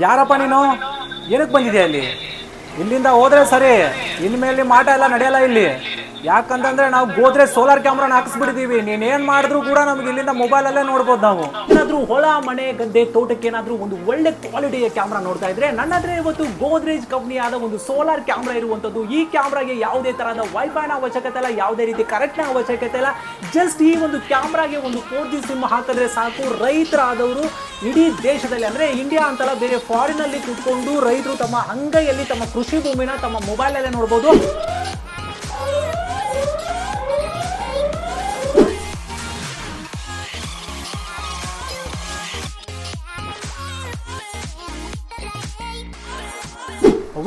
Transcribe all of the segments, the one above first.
ಯಾರಪ್ಪ ನೀನು? ಏನಕ್ಕೆ ಬಂದಿದ್ಯಾ ಇಲ್ಲಿ? ಇಲ್ಲಿಂದ ಹೋದ್ರೆ ಸರಿ. ಇನ್ಮೇಲೆ ಮಾಟ ಎಲ್ಲ ನಡೆಯಲ್ಲ ಇಲ್ಲಿ. ಯಾಕಂತಂದ್ರೆ ನಾವು ಗೋದ್ರೆ ಸೋಲಾರ್ ಕ್ಯಾಮ್ರಾನ ಹಾಕಿಸ್ಬಿಟ್ಟಿದೀವಿ. ನೀನ್ ಏನ್ ಮಾಡಿದ್ರು ಕೂಡ ನಮ್ಗೆ ಇಲ್ಲಿಂದ ಮೊಬೈಲ್ ಅಲ್ಲೇ ನೋಡ್ಬೋದು ನಾವು. ಏನಾದ್ರೂ ಹೊಳ ಮನೆ, ಗದ್ದೆ, ತೋಟಕ್ಕೆ ಏನಾದ್ರೂ ಒಂದು ಒಳ್ಳೆ ಕ್ವಾಲಿಟಿಯ ಕ್ಯಾಮ್ರಾ ನೋಡ್ತಾ ಇದ್ರೆ ನನ್ನ ಹತ್ರ ಇವತ್ತು ಗೋದ್ರೇಜ್ ಕಂಪ್ನಿ ಆದ ಒಂದು ಸೋಲಾರ್ ಕ್ಯಾಮ್ರಾ ಇರುವಂತದ್ದು ಈ ಕ್ಯಾಮ್ರಾಗೆ ಯಾವುದೇ ತರಹದ ವೈಫೈನ ಅವಶ್ಯಕತೆ ಇಲ್ಲ, ಯಾವುದೇ ರೀತಿ ಕರೆಕ್ಟ್ನ ಅವಶ್ಯಕತೆ ಇಲ್ಲ. ಜಸ್ಟ್ ಈ ಒಂದು ಕ್ಯಾಮ್ರಾಗೆ ಒಂದು ಫೋರ್ ಜಿ ಸಿಮ್ ಹಾಕಿದ್ರೆ ಸಾಕು. ರೈತರಾದವರು ಇಡೀ ದೇಶದಲ್ಲಿ ಅಂದ್ರೆ ಇಂಡಿಯಾ ಅಂತಲ್ಲ, ಬೇರೆ ಫಾರಿನ್ ಅಲ್ಲಿ ಕೂತ್ಕೊಂಡು ರೈತರು ತಮ್ಮ ಅಂಗೈಯಲ್ಲಿ ತಮ್ಮ ಕೃಷಿ ಭೂಮಿನ ತಮ್ಮ ಮೊಬೈಲ್ ಅಲ್ಲೇ ನೋಡ್ಬೋದು.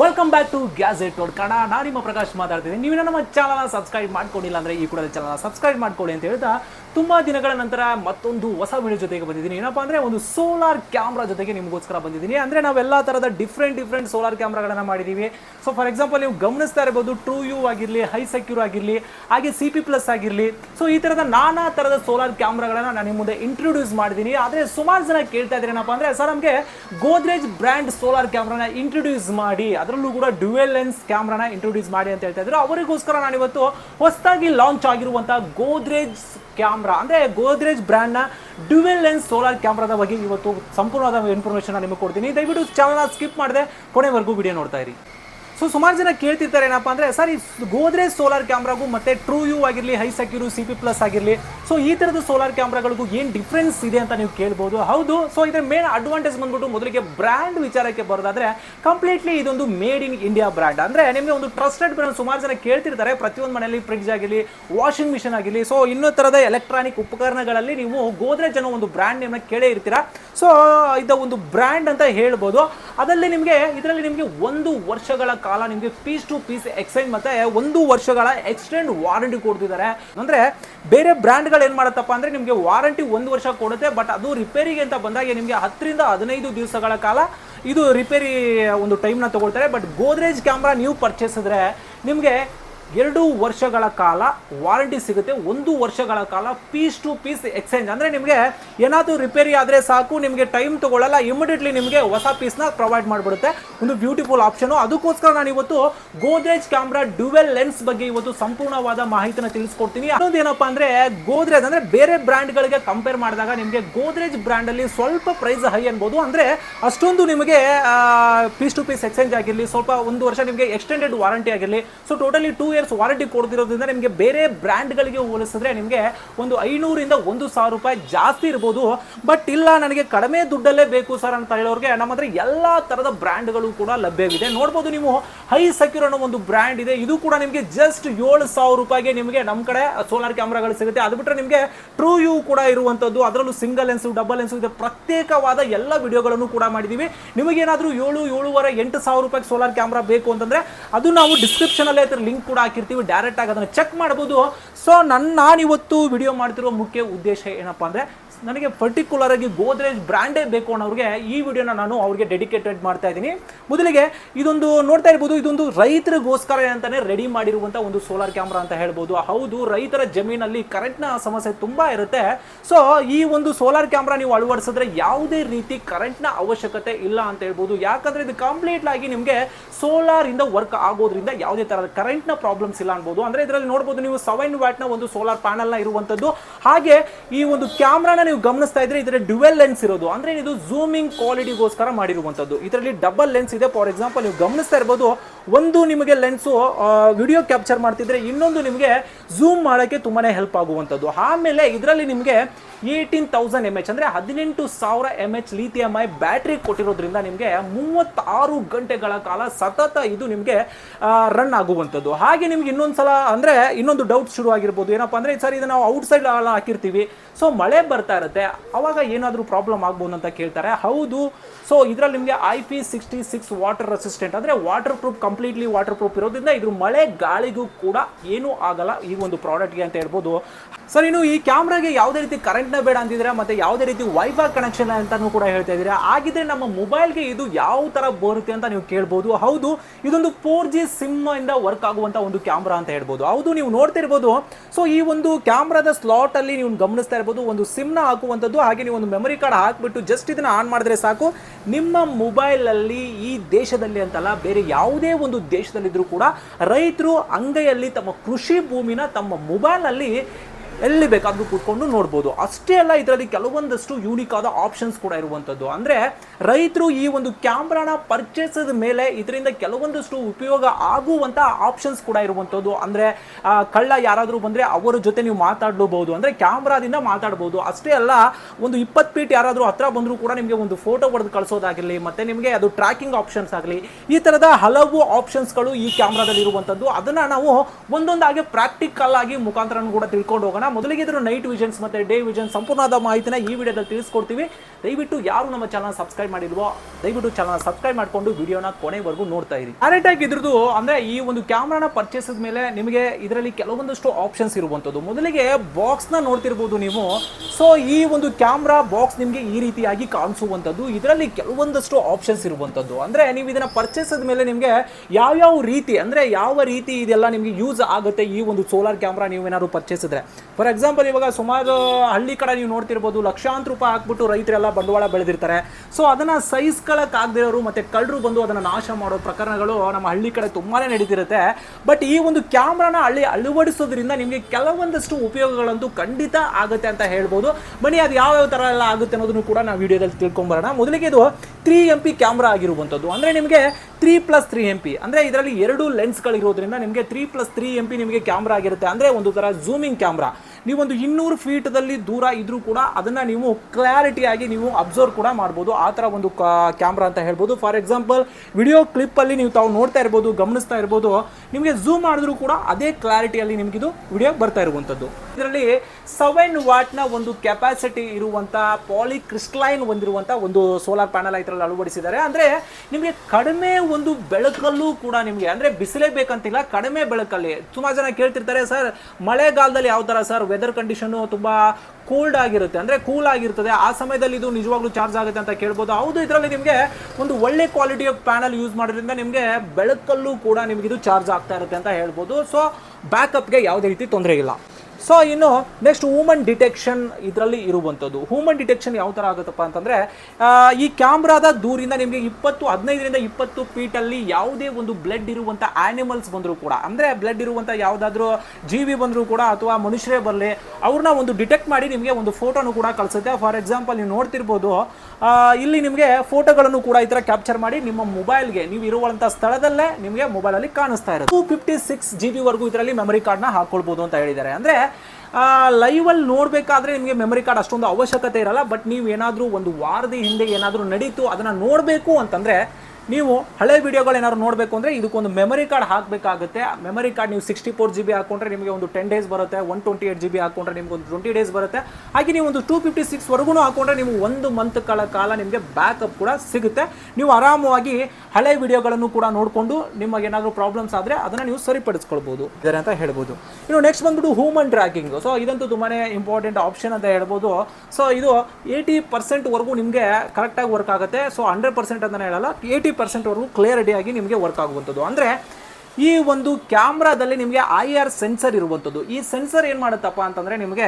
ವೆಲ್ಕಮ್ ಬ್ಯಾಕ್ ಟು ಗ್ಯಾಜೆಟ್ ನೋಡ್ ಕಣ ನಾನು ನಿಮ್ಮ ಪ್ರಕಾಶ್ ಮಾತಾಡ್ತಿದ್ದೀನಿ. ನೀವು ನಮ್ಮ ಚಾನಲ್ ಸಬ್ಸ್ಕ್ರೈಬ್ ಮಾಡ್ಕೊಂಡಿಲ್ಲ ಅಂದ್ರೆ ಈ ಕೂಡ ಚಾನಲ್ ಸಬ್ಸ್ಕ್ರೈಬ್ ಮಾಡ್ಕೊಳ್ಳಿ ಅಂತ ಹೇಳ್ತಾ ತುಂಬಾ ದಿನಗಳ ನಂತರ ಮತ್ತೊಂದು ಹೊಸ ವಿಡಿಯೋ ಜೊತೆಗೆ ಬಂದಿದ್ದೀನಿ. ಏನಪ್ಪಾ ಅಂದ್ರೆ ಒಂದು ಸೋಲಾರ್ ಕ್ಯಾಮ್ರಾ ಜೊತೆಗೆ ನಿಮಗೋಸ್ಕರ ಬಂದಿದ್ದೀನಿ. ಅಂದ್ರೆ ನಾವೆಲ್ಲ ತರದ ಡಿಫ್ರೆಂಟ್ ಡಿಫ್ರೆಂಟ್ ಸೋಲಾರ್ ಕ್ಯಾಮ್ರಾಗಳನ್ನ ಮಾಡಿದೀವಿ. ಸೊ ಫಾರ್ ಎಕ್ಸಾಂಪಲ್ ನೀವು ಗಮನಿಸ್ತಾ ಇರಬಹುದು ಟ್ರೂ ಯು ಆಗಿರಲಿ ಹೈ ಸೆಕ್ಯೂರ್ ಆಗಿರಲಿ, ಹಾಗೆ ಸಿ ಪಿ ಪ್ಲಸ್ ಆಗಿರಲಿ. ಸೊ ಈ ತರದ ನಾನಾ ತರದ ಸೋಲಾರ್ ಕ್ಯಾಮ್ರಾಗಳನ್ನ ನಾನು ನಿಮ್ಮ ಮುಂದೆ ಇಂಟ್ರೊಡ್ಯೂಸ್ ಮಾಡಿದ್ದೀನಿ ಆದ್ರೆ ಸುಮಾರು ಜನ ಕೇಳ್ತಾ ಇದ್ರೆ ಏನಪ್ಪಾ ಅಂದ್ರೆ ಸರ್ ನಮಗೆ ಗೋದ್ರೇಜ್ ಬ್ರ್ಯಾಂಡ್ ಸೋಲಾರ್ ಕ್ಯಾಮ್ರಾನ ಇಂಟ್ರೊಡ್ಯೂಸ್ ಮಾಡಿ, ಅದರಲ್ಲೂ ಕೂಡ ಡ್ಯುವೆಲ್ ಲೆನ್ಸ್ ಕ್ಯಾಮ್ರಾನ ಇಂಟ್ರೊಡ್ಯೂಸ್ ಮಾಡಿ ಅಂತ ಹೇಳ್ತಾ ಇದ್ರು. ಅವರಿಗೋಸ್ಕರ ನಾನು ಇವತ್ತು ಹೊಸದಾಗಿ ಲಾಂಚ್ ಆಗಿರುವಂತಹ ಗೋದ್ರೇಜ್ ಕ್ಯಾಮ್ರಾ ಅಂದ್ರೆ ಗೋದ್ರೇಜ್ ಬ್ರ್ಯಾಂಡ್ನ ಡ್ಯುವೆಲ್ ಲೆನ್ಸ್ ಸೋಲಾರ್ ಕ್ಯಾಮ್ರಾದ ಬಗ್ಗೆ ಇವತ್ತು ಸಂಪೂರ್ಣವಾದ ಇನ್ಫಾರ್ಮೇಷನ್ ನಿಮಗೆ ಕೊಡ್ತೀನಿ. ದಯವಿಟ್ಟು ಚಾನಲ್ ಸ್ಕಿಪ್ ಮಾಡದೆ, ಕೊನೆವರೆಗೂ ವಿಡಿಯೋ ನೋಡ್ತಾ ಇರಿ. ಸೊ ಸುಮಾರು ಜನ ಕೇಳ್ತಿರ್ತಾರೆ ಏನಪ್ಪಾ ಅಂದ್ರೆ, ಸರ್, ಈ ಗೋದ್ರೇಜ್ ಸೋಲಾರ್ ಕ್ಯಾಮ್ರಾಗೂ ಮತ್ತೆ ಟ್ರೂ ಯು ಆಗಿರಲಿ high secure C P plus ಆಗಿರಲಿ ಸೊ ಈ ಥರದ ಸೋಲಾರ್ ಕ್ಯಾಮ್ರಾಗಳಿಗೂ ಏನು ಡಿಫ್ರೆನ್ಸ್ ಇದೆ ಅಂತ ನೀವು ಕೇಳ್ಬೋದು? ಹೌದು ಸೊ ಇದರ ಮೇನ್ ಅಡ್ವಾಂಟೇಜ್ ಬಂದ್ಬಿಟ್ಟು ಮೊದಲಿಗೆ ಬ್ರ್ಯಾಂಡ್ ವಿಚಾರಕ್ಕೆ ಬರೋದಾದ್ರೆ ಕಂಪ್ಲೀಟ್ಲಿ ಇದೊಂದು ಮೇಡ್ ಇನ್ ಇಂಡಿಯಾ ಬ್ರ್ಯಾಂಡ್ ಅಂದ್ರೆ, ನಿಮಗೆ ಒಂದು ಟ್ರಸ್ಟೆಡ್ ಬ್ರ್ಯಾಂಡ್ ಸುಮಾರು ಜನ ಕೇಳ್ತಿರ್ತಾರೆ, ಪ್ರತಿಯೊಂದು ಮನೆಯಲ್ಲಿ ಫ್ರಿಡ್ಜ್ ಆಗಿರಲಿ ವಾಷಿಂಗ್ ಮಿಷಿನ್ ಆಗಿರಲಿ ಸೊ ಇನ್ನೂ ಥರದ ಎಲೆಕ್ಟ್ರಾನಿಕ್ ಉಪಕರಣಗಳಲ್ಲಿ ನೀವು ಗೋದ್ರೇಜ್ ಅನ್ನೋ ಒಂದು ಬ್ರ್ಯಾಂಡ್ ನೇಮ್ನ ಕೇಳೇ ಇರ್ತೀರಾ? ಸೊ ಇದ ಒಂದು ಬ್ರ್ಯಾಂಡ್ ಅಂತ ಹೇಳ್ಬೋದು. ಅದರಲ್ಲಿ ನಿಮಗೆ, ಇದರಲ್ಲಿ ನಿಮಗೆ ಒಂದು ವರ್ಷಗಳ ಕಾಲ ನಿಮಗೆ ಪೀಸ್ ಟು ಪೀಸ್ ಎಕ್ಸ್ಚೇಂಜ್ ಮತ್ತೆ ಒಂದು ವರ್ಷಗಳ ಎಕ್ಸ್ಟೆಂಡ್ ವಾರಂಟಿ ಕೊಡ್ತಿದ್ದಾರೆ. ಅಂದ್ರೆ ಬೇರೆ ಬ್ರ್ಯಾಂಡ್ಗಳು ಏನ್ ಮಾಡುತ್ತಪ್ಪ ಅಂದ್ರೆ ನಿಮಗೆ ವಾರಂಟಿ ಒಂದು ವರ್ಷ ಕೊಡುತ್ತೆ ಬಟ್ ಅದು ರಿಪೇರಿಗೆ ಅಂತ ಬಂದಾಗ ನಿಮಗೆ ಹತ್ತರಿಂದ ಹದಿನೈದು ದಿವಸಗಳ ಕಾಲ ಇದು ರಿಪೇರಿ ಒಂದು ಟೈಮ್ನ ತಗೊಳ್ತಾರೆ. ಬಟ್ ಗೋದ್ರೇಜ್ ಕ್ಯಾಮ್ರಾ ನೀವು ಪರ್ಚೇಸಿದ್ರೆ ನಿಮಗೆ ಎರಡು ವರ್ಷಗಳ ಕಾಲ ವಾರಂಟಿ ಸಿಗುತ್ತೆ. ಒಂದು ವರ್ಷಗಳ ಕಾಲ ಪೀಸ್ ಟು ಪೀಸ್ ಎಕ್ಸ್ಚೇಂಜ್. ಅಂದರೆ ನಿಮಗೆ ಏನಾದರೂ ರಿಪೇರಿ ಆದರೆ ಸಾಕು, ನಿಮಗೆ ಟೈಮ್ ತೊಗೊಳ್ಳಲ್ಲ ಇಮಿಡಿಯೇಟ್ಲಿ ನಿಮಗೆ ಹೊಸ ಪೀಸ್ನ ಪ್ರೊವೈಡ್ ಮಾಡಿಬಿಡುತ್ತೆ. ಒಂದು ಬ್ಯೂಟಿಫುಲ್ ಆಪ್ಷನು. ಅದಕ್ಕೋಸ್ಕರ ನಾನು ಇವತ್ತು ಗೋದ್ರೇಜ್ ಕ್ಯಾಮ್ರಾ ಡ್ಯುವೆಲ್ ಲೆನ್ಸ್ ಬಗ್ಗೆ ಇವತ್ತು ಸಂಪೂರ್ಣವಾದ ಮಾಹಿತಿನ ತಿಳಿಸ್ಕೊಡ್ತೀನಿ. ಅದೊಂದು ಏನಪ್ಪ ಅಂದರೆ ಗೋದ್ರೇಜ್ ಅಂದರೆ ಬೇರೆ ಬ್ರ್ಯಾಂಡ್ಗಳಿಗೆ ಕಂಪೇರ್ ಮಾಡಿದಾಗ ನಿಮಗೆ ಗೋದ್ರೇಜ್ ಬ್ರ್ಯಾಂಡಲ್ಲಿ ಸ್ವಲ್ಪ ಪ್ರೈಸ್ ಹೈ ಅನ್ಬೋದು. ಅಂದರೆ ಅಷ್ಟೊಂದು ನಿಮಗೆ ಪೀಸ್ ಟು ಪೀಸ್ ಎಕ್ಸ್ಚೇಂಜ್ ಆಗಿರಲಿ, ಸ್ವಲ್ಪ ಒಂದು ವರ್ಷ ನಿಮಗೆ ಎಕ್ಸ್ಟೆಂಡೆಡ್ ವಾರಂಟಿ ಆಗಿರಲಿ. So totally two years warranty ಕೊಡ್ತಿರೋದ್ರಿಂದ ನಿಮಗೆ ಬೇರೆ ಬ್ರ್ಯಾಂಡ್ಗಳಿಗೆ ಹೋಲಿಸಿದ್ರೆ ನಿಮಗೆ ಒಂದು ಐನೂರಿಂದ ಒಂದು ಸಾವಿರ ರೂಪಾಯಿ ಜಾಸ್ತಿ ಇರ್ಬೋದು. ಬಟ್ ಇಲ್ಲ, ನನಗೆ ಕಡಿಮೆ ದುಡ್ಡಲ್ಲೇ ಬೇಕು ಸರ್ ಅಂತ ಹೇಳೋರಿಗೆ ನಮ್ಮ ಹತ್ರ ಎಲ್ಲ ತರದ ಬ್ರ್ಯಾಂಡ್ಗಳು ಕೂಡ ಲಭ್ಯವಿದೆ. ನೋಡ್ಬೋದು ನೀವು ಹೈ ಸೆಕ್ಯೂರ್ ಅನ್ನೋ ಒಂದು ಬ್ರ್ಯಾಂಡ್ ಇದೆ. ಇದು ಕೂಡ ನಿಮಗೆ ಜಸ್ಟ್ ಏಳು ಸಾವಿರ ರೂಪಾಯಿಗೆ ನಿಮಗೆ ನಮ್ಮ ಕಡೆ ಸೋಲಾರ್ ಕ್ಯಾಮ್ರಾಗಳು ಸಿಗುತ್ತೆ. ಅದು ಬಿಟ್ಟರೆ ನಿಮಗೆ ಟ್ರೂ ಯು ಕೂಡ ಇರುವಂಥದ್ದು ಅದರಲ್ಲೂ ಸಿಂಗಲ್ ಲೆನ್ಸ್ ಡಬಲ್ ಲೆನ್ಸ್ ಇದೆ. ಪ್ರತ್ಯೇಕವಾದ ಎಲ್ಲ ವಿಡಿಯೋಗಳನ್ನು ಕೂಡ ಮಾಡಿದ್ದೀವಿ ನಿಮಗೇನಾದರೂ ಏಳು, ಏಳುವರೆ, ಎಂಟು ಸಾವಿರ ರೂಪಾಯಿಗೆ ಸೋಲಾರ್ ಕ್ಯಾಮ್ರಾ ಬೇಕು ಅಂತಂದರೆ ಅದು ನಾವು ಡಿಸ್ಕ್ರಿಪ್ಷನಲ್ಲೇ ಅದ್ರ ಲಿಂಕ್ ಕೂಡ ಹಾಕಿರ್ತೀವಿ ಡೈರೆಕ್ಟ್ ಆಗಿ ಅದನ್ನು ಚೆಕ್ ಮಾಡ್ಬೋದು. ಸೊ ನನ್ನ ನಾನಿವತ್ತು ವಿಡಿಯೋ ಮಾಡ್ತಿರೋ ಮುಖ್ಯ ಉದ್ದೇಶ ಏನಪ್ಪಾ ಅಂದ್ರೆ ನನಗೆ ಪರ್ಟಿಕ್ಯುಲರ್ ಆಗಿ ಗೋದ್ರೇಜ್ ಬ್ರ್ಯಾಂಡೇ ಬೇಕು ಅನ್ನೋರಿಗೆ ಈ ವಿಡಿಯೋನ ನಾನು ಅವ್ರಿಗೆ ಡೆಡಿಕೇಟೆಡ್ ಮಾಡ್ತಾ ಇದ್ದೀನಿ. ಮೊದಲಿಗೆ ಇದೊಂದು ನೋಡ್ತಾ ಇರ್ಬೋದು, ಇದೊಂದು ರೈತರಿಗೋಸ್ಕರ ಅಂತಾನೆ ರೆಡಿ ಮಾಡಿರುವಂಥ ಒಂದು ಸೋಲಾರ್ ಕ್ಯಾಮ್ರಾ ಅಂತ ಹೇಳ್ಬೋದು. ಹೌದು, ರೈತರ ಜಮೀನಲ್ಲಿ ಕರೆಂಟ್ನ ಸಮಸ್ಯೆ ತುಂಬಾ ಇರುತ್ತೆ. ಸೊ ಈ ಒಂದು ಸೋಲಾರ್ ಕ್ಯಾಮ್ರಾ ನೀವು ಅಳವಡಿಸಿದ್ರೆ ಯಾವುದೇ ರೀತಿ ಕರೆಂಟ್ನ ಅವಶ್ಯಕತೆ ಇಲ್ಲ ಅಂತ ಹೇಳ್ಬೋದು. ಯಾಕಂದ್ರೆ ಇದು ಕಂಪ್ಲೀಟ್ ಆಗಿ ನಿಮಗೆ ಸೋಲಾರ್ ಇಂದ ವರ್ಕ್ ಆಗೋದ್ರಿಂದ ಯಾವುದೇ ತರಹದ ಕರೆಂಟ್ನ ಪ್ರಾಬ್ಲಮ್ಸ್ ಇಲ್ಲ ಅನ್ಬೋದು. ಅಂದ್ರೆ ಇದರಲ್ಲಿ ನೋಡ್ಬೋದು, ನೀವು ಸೆವೆನ್ ವ್ಯಾಟ್ನ ಒಂದು ಸೋಲಾರ್ ಪ್ಯಾನಲ್ನ ಇರುವಂತದ್ದು ಹಾಗೆ ಈ ಒಂದು ಕ್ಯಾಮ್ರಾನ ನೀವು ಗಮನಿಸ್ತಾ ಇದ್ರೆ ಇದರ ಡ್ಯುವೆಲ್ ಲೆನ್ಸ್ ಇರೋದು. ಅಂದ್ರೆ ಇದು ಝೂಮಿಂಗ್ ಕ್ವಾಲಿಟಿಗೋಸ್ಕರ ಮಾಡಿರುವಂತದ್ದು ಇದರಲ್ಲಿ ಡಬಲ್ ಲೆನ್ಸ್ ಇದೆ. ಫಾರ್ ಎಕ್ಸಾಂಪಲ್ ನೀವು ಗಮನಿಸ್ತಾ ಇರ್ಬೋದು, ಒಂದು ನಿಮಗೆ ಲೆನ್ಸು ವಿಡಿಯೋ ಕ್ಯಾಪ್ಚರ್ ಮಾಡ್ತಿದ್ರೆ ಇನ್ನೊಂದು ನಿಮಗೆ ಝೂಮ್ ಮಾಡೋಕ್ಕೆ ತುಂಬಾನೇ ಹೆಲ್ಪ್ ಆಗುವಂಥದ್ದು. ಆಮೇಲೆ ಇದರಲ್ಲಿ ನಿಮಗೆ ಏಯ್ಟೀನ್ ತೌಸಂಡ್ ಎಂ ಎಚ್ ಅಂದರೆ ಹದಿನೆಂಟು ಸಾವಿರ M H lithium ion battery ಕೊಟ್ಟಿರೋದ್ರಿಂದ ನಿಮಗೆ ಮೂವತ್ತಾರು ಗಂಟೆಗಳ ಕಾಲ ಸತತ ಇದು ನಿಮಗೆ ರನ್ ಆಗುವಂಥದ್ದು. ಹಾಗೆ ನಿಮ್ಗೆ ಇನ್ನೊಂದು ಸಲ ಅಂದರೆ ಇನ್ನೊಂದು ಡೌಟ್ ಶುರು ಆಗಿರ್ಬೋದು ಏನಪ್ಪ ಅಂದರೆ ಸರ್ ಇದು ನಾವು ಔಟ್ಸೈಡ್ ಹಾಕಿರ್ತೀವಿ. ಸೊ ಮಳೆ ಬರ್ತಾ ಇರುತ್ತೆ. ಅವಾಗ ಏನಾದರೂ ಪ್ರಾಬ್ಲಮ್ ಆಗ್ಬೋದು ಅಂತ ಕೇಳ್ತಾರೆ. ಹೌದು. ಸೊ ಇದರಲ್ಲಿ ನಿಮಗೆ I P sixty six water resistant ಅಂದರೆ waterproof completely waterproof ಇರೋದ್ರಿಂದ ಇದ್ರ ಮಳೆ ಗಾಳಿಗೂ ಕೂಡ ಏನೂ ಆಗಲ್ಲ ಈ ಒಂದು ಪ್ರಾಡಕ್ಟ್ಗೆ ಅಂತ ಹೇಳ್ಬೋದು. ಸರ್, ಇನ್ನು ಈ ಕ್ಯಾಮ್ರಾಗೆ ಯಾವುದೇ ರೀತಿ ಕರೆಂಟ್ನ ಬೇಡ ಅಂತಿದ್ರೆ ಮತ್ತೆ ಯಾವುದೇ ರೀತಿ ವೈಫೈ ಕನೆಕ್ಷನ್ ಅಂತಾನೂ ಕೂಡ ಹೇಳ್ತಾ ಇದ್ದೀರಾ? ಆಗಿದ್ರೆ ನಮ್ಮ ಮೊಬೈಲ್ಗೆ ಇದು ಯಾವ ತರ ಬರುತ್ತೆ ಅಂತ ನೀವು ಕೇಳ್ಬೋದು. ಹೌದು, ಇದೊಂದು ಫೋರ್ ಜಿ ಸಿಮ್ ಇಂದ ವರ್ಕ್ ಆಗುವಂತ ಒಂದು ಕ್ಯಾಮ್ರಾ ಅಂತ ಹೇಳ್ಬೋದು. ಹೌದು, ನೀವು ನೋಡ್ತಿರ್ಬೋದು ಸೊ ಈ ಒಂದು ಕ್ಯಾಮ್ರಾದ ಸ್ಲಾಟ್ ಅಲ್ಲಿ ನೀವು ಗಮನಿಸ್ತಾ ಇರ್ಬೋದು, ಒಂದು ಸಿಮ್ನ ಹಾಕುವಂಥದ್ದು, ಹಾಗೆ ನೀವು ಒಂದು ಮೆಮೊರಿ ಕಾರ್ಡ್ ಹಾಕ್ಬಿಟ್ಟು ಜಸ್ಟ್ ಇದನ್ನ ಆನ್ ಮಾಡಿದ್ರೆ ಸಾಕು. ನಿಮ್ಮ ಮೊಬೈಲ್ ಅಲ್ಲಿ ಈ ದೇಶದಲ್ಲಿ ಅಂತಲ್ಲ, ಬೇರೆ ಯಾವುದೇ ಒಂದು ದೇಶದಲ್ಲಿದ್ದರೂ ಕೂಡ ರೈತರು ಅಂಗೈಯಲ್ಲಿ ತಮ್ಮ ಕೃಷಿ ಭೂಮಿನ ತಮ್ಮ ಮೊಬೈಲ್ ಅಲ್ಲಿ ಎಲ್ಲಿ ಬೇಕಾದರೂ ಕೂತ್ಕೊಂಡು ನೋಡ್ಬೋದು. ಅಷ್ಟೇ ಅಲ್ಲ, ಇದರಲ್ಲಿ ಕೆಲವೊಂದಷ್ಟು ಯೂನಿಕ್ ಆದ ಆಪ್ಷನ್ಸ್ ಕೂಡ ಇರುವಂಥದ್ದು ಅಂದರೆ ರೈತರು ಈ ಒಂದು ಕ್ಯಾಮ್ರಾನ ಪರ್ಚೇಸದ ಮೇಲೆ ಇದರಿಂದ ಕೆಲವೊಂದಷ್ಟು ಉಪಯೋಗ ಆಗುವಂಥ ಆಪ್ಷನ್ಸ್ ಕೂಡ ಇರುವಂಥದ್ದು ಅಂದರೆ ಕಳ್ಳ ಯಾರಾದರೂ ಬಂದರೆ ಅವರ ಜೊತೆ ನೀವು ಮಾತಾಡಲೂಬಹುದು ಅಂದರೆ ಕ್ಯಾಮ್ರಾದಿಂದ ಮಾತಾಡ್ಬೋದು. ಅಷ್ಟೇ ಅಲ್ಲ, ಒಂದು ಇಪ್ಪತ್ತು ಫೀಟ್ ಯಾರಾದರೂ ಹತ್ರ ಬಂದರೂ ಕೂಡ ನಿಮಗೆ ಒಂದು ಫೋಟೋ ಹೊಡೆದು ಕಳಿಸೋದಾಗಿರಲಿ ಮತ್ತು ನಿಮಗೆ ಅದು ಟ್ರ್ಯಾಕಿಂಗ್ ಆಪ್ಷನ್ಸ್ ಆಗಲಿ, ಈ ಥರದ ಹಲವು ಆಪ್ಷನ್ಸ್ಗಳು ಈ ಕ್ಯಾಮ್ರಾದಲ್ಲಿ ಇರುವಂಥದ್ದು ಅದನ್ನು ನಾವು ಒಂದೊಂದಾಗಿ ಪ್ರಾಕ್ಟಿಕಲ್ ಆಗಿ ಮುಖಾಂತರ ಕೂಡ ತಿಳ್ಕೊಂಡು ಹೋಗೋಣ. ಮೊದಲಿಗೆ ಇದ್ರು ನೈಟ್ ವಿಷನ್ಸ್ ಮತ್ತೆ ಡೇ ವಿಷನ್ ಸಂಪೂರ್ಣವಾದ ಮಾಹಿತಿನ ಈ ವಿಡಿಯೋದಲ್ಲಿ ತಿಳಿಸ್ಕೊಡ್ತೀವಿ. ದಯವಿಟ್ಟು ಯಾರು ನಮ್ಮ ಚಾನಲ್ ಸಬ್ಸ್ಕ್ರೈಬ್ ಮಾಡಿಲ್ವೋ, ದಯವಿಟ್ಟು ಚಾನಲ್ ಸಬ್ಸ್ಕ್ರೈಬ್ ಮಾಡ್ಕೊಂಡು ವಿಡಿಯೋನ ಕೊನೆವರೆಗೂ ನೋಡ್ತಾ ಇರಿ. ಡೈರೆಕ್ಟ್ ಆಗಿ ಇದ್ರದ್ದು ಅಂದ್ರೆ ಈ ಒಂದು ಕ್ಯಾಮ್ರಾನ ಪರ್ಚೇಸ್ ಮೇಲೆ ನಿಮಗೆ ಇದರಲ್ಲಿ ಕೆಲವೊಂದಷ್ಟು ಆಪ್ಷನ್ಸ್ ಇರುವಂಥದ್ದು. ಮೊದಲಿಗೆ ಬಾಕ್ಸ್ನ ನೋಡ್ತಿರ್ಬೋದು ನೀವು. ಸೊ ಈ ಒಂದು ಕ್ಯಾಮ್ರಾ ಬಾಕ್ಸ್ ನಿಮಗೆ ಈ ರೀತಿಯಾಗಿ ಕಾಣಿಸುವಂಥದ್ದು. ಇದರಲ್ಲಿ ಕೆಲವೊಂದಷ್ಟು ಆಪ್ಷನ್ಸ್ ಇರುವಂಥದ್ದು. ಅಂದ್ರೆ ನೀವು ಇದನ್ನ ಪರ್ಚೇಸ್ ಮೇಲೆ ನಿಮಗೆ ಯಾವ್ಯಾವ ರೀತಿ, ಅಂದ್ರೆ ಯಾವ ರೀತಿ ಇದೆಲ್ಲ ನಿಮಗೆ ಯೂಸ್ ಆಗುತ್ತೆ ಈ ಒಂದು ಸೋಲಾರ್ ಕ್ಯಾಮ್ರಾ ನೀವು ಏನಾದ್ರು ಪರ್ಚೇಸಿದ್ರೆ ಫಾರ್ ಎಕ್ಸಾಂಪಲ್ ಇವಾಗ ಸುಮಾರು ಹಳ್ಳಿ ಕಡೆ ನೀವು ನೋಡ್ತಿರ್ಬೋದು, ಲಕ್ಷಾಂತರ ರೂಪಾಯಿ ಹಾಕ್ಬಿಟ್ಟು ರೈತರೆಲ್ಲ ಬಂಡವಾಳ ಬೆಳೆದಿರ್ತಾರೆ. ಸೊ ಅದನ್ನ ಸಹಿಸ್ಕೊಳ್ಳೋಕ್ಕಾಗದಿರೋರು ಮತ್ತು ಕಳ್ಳರು ಬಂದು ಅದನ್ನ ನಾಶ ಮಾಡೋ ಪ್ರಕರಣಗಳು ನಮ್ಮ ಹಳ್ಳಿ ಕಡೆ ತುಂಬಾನೇ ನಡೀತಿರುತ್ತೆ. ಬಟ್ ಈ ಒಂದು ಕ್ಯಾಮ್ರಾನ ಹಳ್ಳಿ ಅಳವಡಿಸೋದ್ರಿಂದ ನಿಮಗೆ ಕೆಲವೊಂದಷ್ಟು ಉಪಯೋಗಗಳಂತೂ ಖಂಡಿತ ಆಗುತ್ತೆ ಅಂತ ಹೇಳ್ಬೋದು. ಬನ್ನಿ, ಅದು ಯಾವ ಯಾವ ಥರ ಎಲ್ಲ ಆಗುತ್ತೆ ಅನ್ನೋದನ್ನು ಕೂಡ ನಾವು ವಿಡಿಯೋದಲ್ಲಿ ತಿಳ್ಕೊಂಬರೋಣ ಮೊದಲಿಗೆ ಇದು ತ್ರೀ ಎಂ ಪಿ ಕ್ಯಾಮ್ರಾ ಆಗಿರುವಂಥದ್ದು ಅಂದರೆ ನಿಮಗೆ three plus three M P ಅಂದರೆ ಇದರಲ್ಲಿ ಎರಡು ಲೆನ್ಸ್ಗಳಿರೋದ್ರಿಂದ ನಿಮಗೆ three plus three M P ನಿಮಗೆ ಕ್ಯಾಮ್ರಾ ಆಗಿರುತ್ತೆ. ಅಂದರೆ ಒಂದು ಥರ ಝೂಮಿಂಗ್ ಕ್ಯಾಮ್ರಾ ನೀವೊಂದು ಇನ್ನೂರು ಫೀಟ್ದಲ್ಲಿ ದೂರ ಇದ್ದರೂ ಕೂಡ ಅದನ್ನು ನೀವು ಕ್ಲಾರಿಟಿಯಾಗಿ ನೀವು ಅಬ್ಸರ್ವ್ ಕೂಡ ಮಾಡ್ಬೋದು. ಆ ಥರ ಒಂದು ಕ್ಯಾಮ್ರಾ ಅಂತ ಹೇಳ್ಬೋದು. ಫಾರ್ ಎಕ್ಸಾಂಪಲ್ ವಿಡಿಯೋ ಕ್ಲಿಪ್ಪಲ್ಲಿ ನೀವು ತಾವು ನೋಡ್ತಾ ಇರ್ಬೋದು, ಗಮನಿಸ್ತಾ ಇರ್ಬೋದು. ನಿಮಗೆ ಝೂಮ್ ಮಾಡಿದ್ರೂ ಕೂಡ ಅದೇ ಕ್ಲಾರಿಟಿಯಲ್ಲಿ ನಿಮಗಿದು ವಿಡಿಯೋ ಬರ್ತಾ ಇರುವಂಥದ್ದು ಇದರಲ್ಲಿ ಸೆವೆನ್ ವಾಟ್ನ ಒಂದು ಕೆಪಾಸಿಟಿ ಇರುವಂಥ ಪಾಲಿ ಕ್ರಿಸ್ಟಲೈನ್ ಹೊಂದಿರುವಂಥ ಒಂದು ಸೋಲಾರ್ ಪ್ಯಾನಲ್ ಇದರಲ್ಲಿ ಅಳವಡಿಸಿದ್ದಾರೆ. ಅಂದರೆ ನಿಮಗೆ ಕಡಿಮೆ ಒಂದು ಬೆಳಕಲ್ಲೂ ಕೂಡ ನಿಮಗೆ, ಅಂದರೆ ಬಿಸಿಲೇ ಬೇಕಂತಿಲ್ಲ, ಕಡಿಮೆ ಬೆಳಕಲ್ಲಿ. ತುಂಬ ಜನ ಕೇಳ್ತಿರ್ತಾರೆ, ಸರ್, ಮಳೆಗಾಲದಲ್ಲಿ ಯಾವ ಥರ, ಸರ್? ವೆದರ್ ಕಂಡೀಷನು ತುಂಬ ಕೋಲ್ಡ್ ಆಗಿರುತ್ತೆ. ಅಂದರೆ ಕೂಲ್ ಆಗಿರ್ತದೆ. ಆ ಸಮಯದಲ್ಲಿ ಇದು ನಿಜವಾಗ್ಲೂ ಚಾರ್ಜ್ ಆಗುತ್ತೆ ಅಂತ ಕೇಳ್ಬೋದು. ಹೌದು, ಇದರಲ್ಲಿ ನಿಮಗೆ ಒಂದು ಒಳ್ಳೆ ಕ್ವಾಲಿಟಿ ಆಫ್ ಪ್ಯಾನಲ್ ಯೂಸ್ ಮಾಡೋದ್ರಿಂದ ನಿಮಗೆ ಬೆಳಕಲ್ಲೂ ಕೂಡ ನಿಮಗೆ ಇದು ಚಾರ್ಜ್ ಆಗ್ತಾ ಇರುತ್ತೆ ಅಂತ ಹೇಳ್ಬೋದು. ಸೊ ಬ್ಯಾಕಪ್ಗೆ ಯಾವುದೇ ರೀತಿ ತೊಂದರೆ ಇಲ್ಲ. ಸೊ ಇನ್ನು ನೆಕ್ಸ್ಟ್ ಹೂಮನ್ ಡಿಟೆಕ್ಷನ್ ಇದರಲ್ಲಿ ಇರುವಂಥದ್ದು. ಹೂಮನ್ ಡಿಟೆಕ್ಷನ್ ಯಾವ ಥರ ಆಗುತ್ತಪ್ಪ ಅಂತಂದರೆ ಈ ಕ್ಯಾಮ್ರಾದ ದೂರಿಂದ ನಿಮಗೆ ಇಪ್ಪತ್ತು, ಹದಿನೈದರಿಂದ ಇಪ್ಪತ್ತು ಫೀಟಲ್ಲಿ ಯಾವುದೇ ಒಂದು ಬ್ಲಡ್ ಇರುವಂಥ ಆ್ಯನಿಮಲ್ಸ್ ಬಂದರೂ ಕೂಡ, ಅಂದರೆ ಬ್ಲಡ್ ಇರುವಂಥ ಯಾವುದಾದ್ರೂ ಜೀವಿ ಬಂದರೂ ಕೂಡ ಅಥವಾ ಮನುಷ್ಯರೇ ಬರಲಿ, ಅವ್ರನ್ನ ಒಂದು ಡಿಟೆಕ್ಟ್ ಮಾಡಿ ನಿಮಗೆ ಒಂದು ಫೋಟೋನು ಕೂಡ ಕಳಿಸುತ್ತೆ. ಫಾರ್ ಎಕ್ಸಾಂಪಲ್ ನೀವು ನೋಡ್ತಿರ್ಬೋದು ಇಲ್ಲಿ ನಿಮಗೆ ಫೋಟೋಗಳನ್ನು ಕೂಡ ಈ ಥರ ಕ್ಯಾಪ್ಚರ್ ಮಾಡಿ ನಿಮ್ಮ ಮೊಬೈಲ್ಗೆ ನೀವು ಇರುವಂಥ ಸ್ಥಳದಲ್ಲೇ ನಿಮಗೆ ಮೊಬೈಲಲ್ಲಿ ಕಾಣಿಸ್ತಾ ಇರುತ್ತೆ. ಟೂ ಫಿಫ್ಟಿ ಸಿಕ್ಸ್ ಜಿ ಬಿವರೆಗೂ ಇದರಲ್ಲಿ ಮೆಮರಿ ಕಾರ್ಡ್ನ ಹಾಕ್ಕೊಳ್ಬೋದು ಅಂತ ಹೇಳಿದ್ದಾರೆ. ಅಂದರೆ ಲೈವಲ್ಲಿ ನೋಡಬೇಕಾದ್ರೆ ನಿಮಗೆ ಮೆಮೊರಿ ಕಾರ್ಡ್ ಅಷ್ಟೊಂದು ಅವಶ್ಯಕತೆ ಇರಲ್ಲ ಬಟ್ ನೀವು ಏನಾದರೂ ಒಂದು ವಾರದ ಹಿಂದೆ ಏನಾದರೂ ನಡೀತು, ಅದನ್ನು ನೋಡಬೇಕು ಅಂತಂದರೆ ನೀವು ಹಳೆ ವಿಡಿಯೋಗಳು ಏನಾದ್ರು ನೋಡಬೇಕು ಅಂದರೆ ಇದಕ್ಕೊಂದು ಮೆಮರಿ ಕಾರ್ಡ್ ಹಾಕಬೇಕಾಗುತ್ತೆ. ಮೆಮರಿ ಕಾರ್ಡ್ ನೀವು ಸಿಕ್ಸ್ಟಿ ಫೋರ್ ಜಿ ಬಿ ಹಾಕೊಂಡ್ರೆ ನಿಮಗೆ ಒಂದು ಟೆನ್ ಡೇಸ್ ಬರುತ್ತೆ one twenty eight G B ಹಾಕೊಂಡ್ರೆ ನಿಮ್ಗೆ ಒಂದು ಟ್ವೆಂಟಿ ಡೇಸ್ ಬರುತ್ತೆ. ಹಾಗೆ ನೀವು ಒಂದು ಟೂ ಫಿಫ್ಟಿ ಸಿಕ್ಸ್ವರೆಗೂ ಹಾಕೊಂಡ್ರೆ ನೀವು ಒಂದು ಮಂತ್ ಕಾಲ ಕಾಲ ನಿಮಗೆ ಬ್ಯಾಕಪ್ ಕೂಡ ಸಿಗುತ್ತೆ. ನೀವು ಆರಾಮವಾಗಿ ಹಳೆ ವಿಡಿಯೋಗಳನ್ನು ಕೂಡ ನೋಡಿಕೊಂಡು ನಿಮಗೆ ಏನಾದರೂ ಪ್ರಾಬ್ಲಮ್ಸ್ ಆದರೆ ಅದನ್ನು ನೀವು ಸರಿಪಡಿಸ್ಕೊಳ್ಬೋದು ಇದರ ಅಂತ ಹೇಳ್ಬೋದು. ಇನ್ನು ನೆಕ್ಸ್ಟ್ ಬಂದ್ಬಿಟ್ಟು ಹ್ಯೂಮನ್ ಟ್ರ್ಯಾಕಿಂಗ್ ಸೊ ಇದಂತೂ ತುಂಬಾ ಇಂಪಾರ್ಟೆಂಟ್ ಆಪ್ಷನ್ ಅಂತ ಹೇಳ್ಬೋದು. ಸೊ ಇದು ಏಯ್ಟಿ ಪರ್ಸೆಂಟ್ವರೆಗೂ ನಿಮಗೆ ಕರೆಕ್ಟಾಗಿ ವರ್ಕ್ ಆಗುತ್ತೆ. ಸೊ ಹಂಡ್ರೆಡ್ ಪರ್ಸೆಂಟ್ ಅಂತಲೇ ಹೇಳಲ್ಲ ಏಯ್ಟಿ ಪರ್ಸೆಂಟ್ವರೆಗೂ ಕ್ಲಿಯರಿಟಿಯಾಗಿ ನಿಮಗೆ ವರ್ಕ್ ಆಗುವಂಥದ್ದು. ಅಂದರೆ ಈ ಒಂದು ಕ್ಯಾಮ್ರಾದಲ್ಲಿ ನಿಮಗೆ ಐ ಆರ್ ಸೆನ್ಸರ್ ಇರುವಂಥದ್ದು. ಈ ಸೆನ್ಸರ್ ಏನು ಮಾಡುತ್ತಪ್ಪ ಅಂತಂದರೆ ನಿಮಗೆ